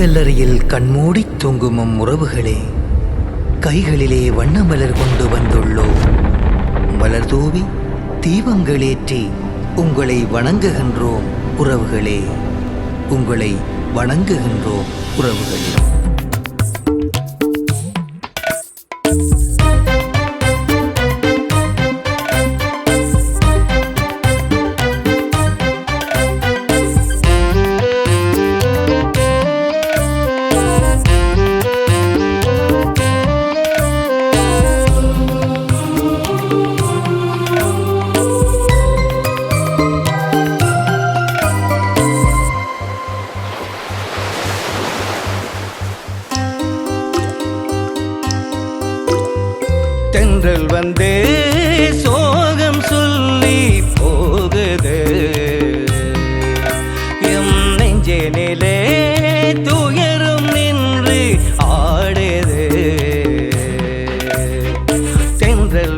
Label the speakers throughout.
Speaker 1: கல்லறையில் கண்மூடி தூங்குமும் உறவுகளே கைகளிலே வண்ண மலர் கொண்டு வந்துள்ளோம் மலர் தூவி தீபங்களேற்றி உங்களை வணங்குகின்றோம் உறவுகளே. உங்களை வணங்குகின்றோம் உறவுகளே.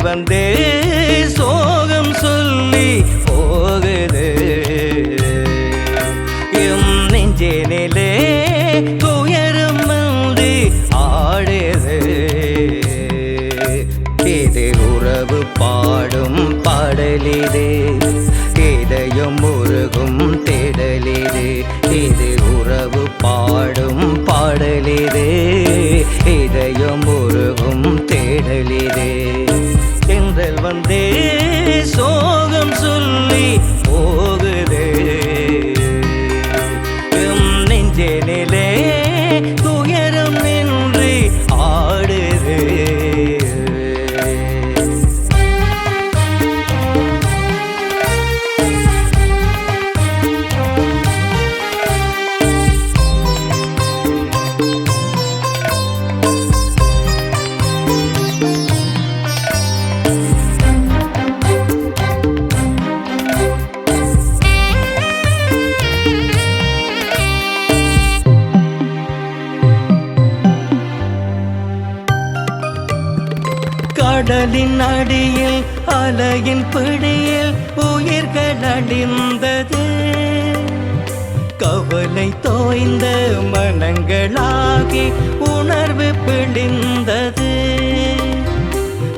Speaker 2: வந்தே சோகம் சொல்லி போகுது. எம் நெஞ்சே நிலே துயரம் வந்து ஆடுது. இது உறவு பாடும் பாடலிதே. இதயம் முருகும் தேடலிது. இது உறவு பாடும் பாடலிதே. கடலின் அடியில் அலையின் பிடியில் உயிர்கள் அடிந்தது கவலை தோய்ந்த மனங்களாகி உணர்வு பிடிந்தது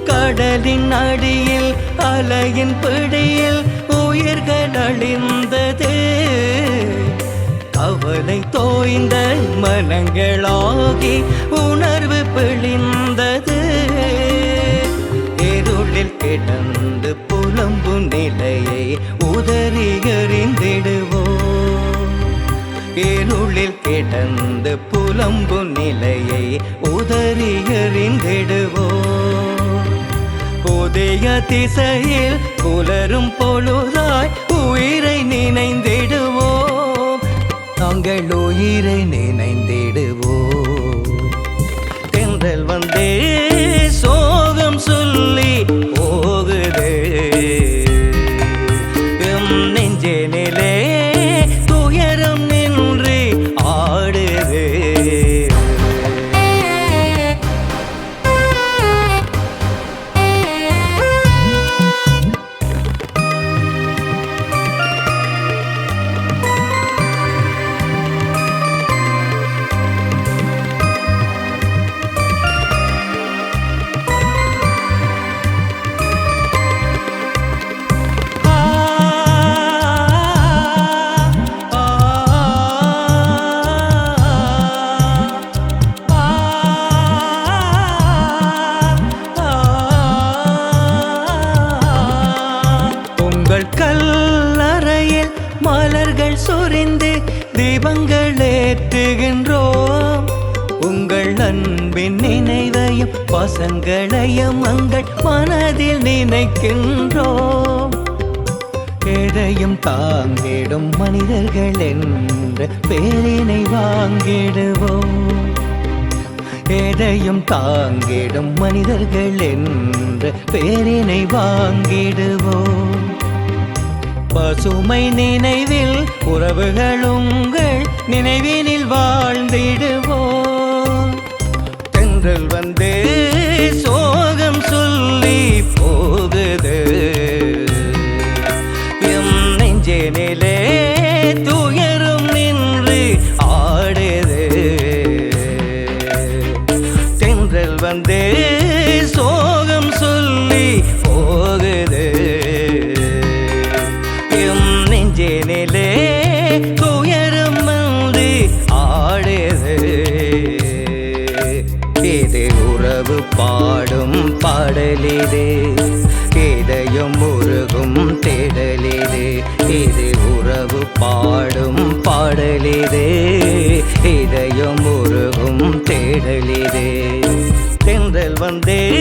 Speaker 2: கடலின் அடியில் அலையின் பிடியில் உயிர்கள் அழிந்தது. கவலை தோய்ந்த மனங்களாகி உணர்வு பிழிந்தது. கிடந்து புலம்பு நிலையை உதறி எறிந்திடுவோம் இருளில் கிடந்து புலம்பு நிலையை உதறிகறிந்திடுவோம் புதிய திசையில் புலரும் பொழுதாய் உயிரை நினைந்திடுவோம். தங்கள் உயிரை நினைந்திடுவோம். சொரிந்து தீபங்கள் ஏற்றுகின்றோம். உங்கள் அன்பின் நினைவையும் பசங்களையும் அங்கள் மனதில் நினைக்கின்றோம். எதையும் தாங்கிடும் மனிதர்கள் என்ற பேரினை வாங்கிடுவோம். எதையும் தாங்கிடும் மனிதர்கள் என்ற பேரினை வாங்கிடுவோம். பசுமை நினைவில் உறவுகள் உங்கள் நினைவினில் வாழ்ந்திடுவோம். தென்றல் வந்து சோகம் சொல்லி போகுது. நிலே துயரம் வந்து ஆடுது. இது உறவு பாடும் பாடலிதே. இதயம் முருகும் தேடலிதே. இது உறவு பாடும் பாடலிதே. இதயம் முருகும் தேடலிதே. தென்றல் வந்தே